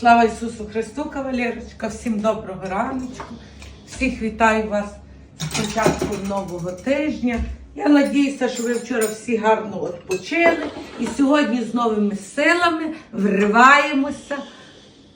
Слава Ісусу Христу, кавалерочка, всім доброго раночку. Всіх вітаю вас з початком нового тижня. Я надіюся, що ви вчора всі гарно відпочили і сьогодні з новими силами вриваємося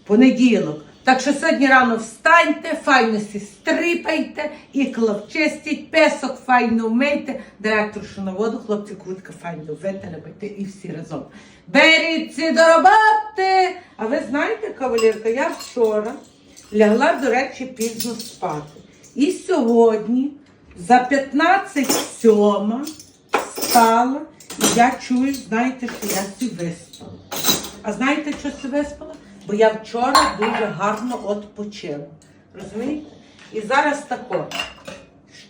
в понеділок. Так що сьогодні рано встаньте, файно стрипайте, ікла вчистіть, песок файно вмийте, директоршу на воду, хлопці куртка файно витеребайте і всі разом. Беріться до роботи! А ви знаєте, кавалерка, я вчора лягла, до речі, пізно спати. І сьогодні за 15 сьома встала, і я чую, знаєте, що я сі виспала. А знаєте, що си виспала? Бо я вчора дуже гарно відпочила. Розумієте? І зараз тако.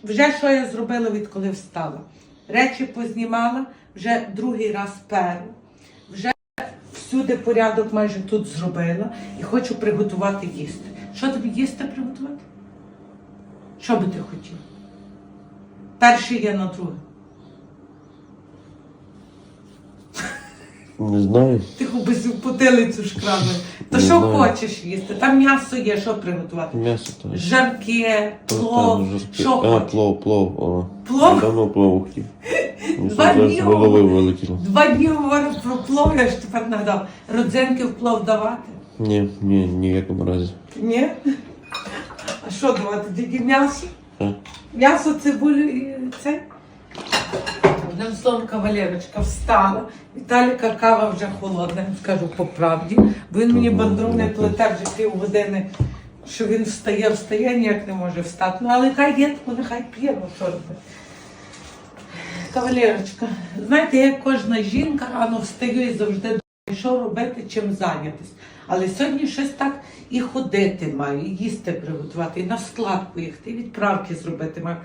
Вже що я зробила, відколи встала? Речі познімала, вже другий раз перу. Всюди порядок майже тут зробила і хочу приготувати їсти. Що тобі їсти приготувати? Що би ти хотіла? Перший є на друге. Не знаю. Ти би потилицю шкрабли. То Не що знаю. хочеш їсти? Там м'ясо є, що приготувати? М'ясо то. Жарке, плов, що А, хочеш? плов, плов. О. Плов? Давно плов хотів. Ну, Два дні. Два дні говорю про плов, я ж тепер нагадав. Родзинки в плов давати? Ні, ні, ні якому разі. Ні? А що давати? Тільки м'ясо? М'ясо, цибулю і це? Одним словом, кавалерочка встала. Віталіка кава вже холодна, скажу по правді. Бо він мені бандруни плете вже пів години, що він встає, встає, ніяк не може встати. Ну, але хай є, нехай п'є, що робити. Кавалерочка, знаєте, як кожна жінка рано встаю і завжди думаю, що робити, чим зайнятися. Але сьогодні щось так і ходити маю, і їсти приготувати, і на склад поїхати, і відправки зробити маю.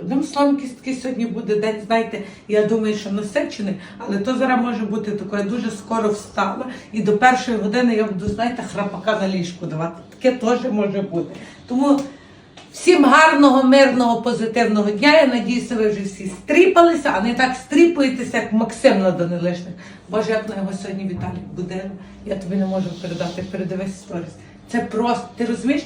Одним словом, такий сьогодні буде день, знаєте, я думаю, що насичений, але то зараз може бути таке. Я дуже скоро встала, і до першої години я буду, знаєте, храпака на ліжку давати. Таке теж може бути. Тому Всім гарного, мирного, позитивного дня. Я надіюся, ви вже всі стріпалися, а не так стріпуєтеся, як Максим на Данилишних. Боже, як на його сьогодні Віталік будив. Я тобі не можу передати. Передивись сторіс. Це просто, ти розумієш?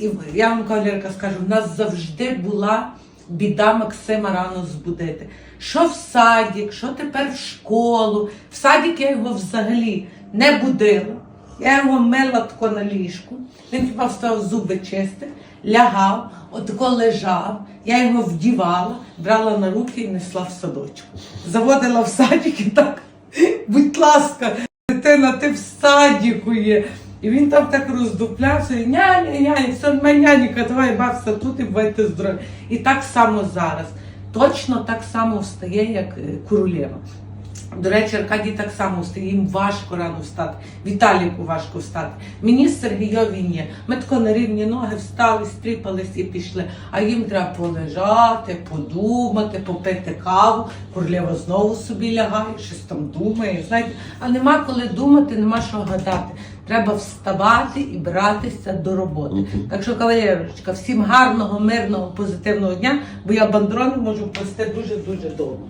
І я вам кавалерка скажу, в нас завжди була біда Максима рано збудити. Що в садік, що тепер в школу. В садік я його взагалі не будила. Я його мила тако на ліжку. Він хіба встав зуби чистив, лягав, отако лежав. Я його вдівала, брала на руки і несла в садочок. Заводила в садик і так, будь ласка, дитина, ти в садіку є. І він там так роздуплявся, і няня, няня, все няніка, давай бався тут і бувайте здорові. І так само зараз. Точно так само встає, як е, королева. До речі, Аркадій так само встає, їм важко рано встати. Віталіку важко встати. Мені з Сергійові ні. Ми тако на рівні ноги встали, стріпались і пішли. А їм треба полежати, подумати, попити каву. Королева знову собі лягає, щось там думає. Знаєте, а нема коли думати, нема що гадати. Треба вставати і братися до роботи. Так що, кавалерочка, всім гарного, мирного, позитивного дня, бо я бандрони можу плести дуже-дуже довго.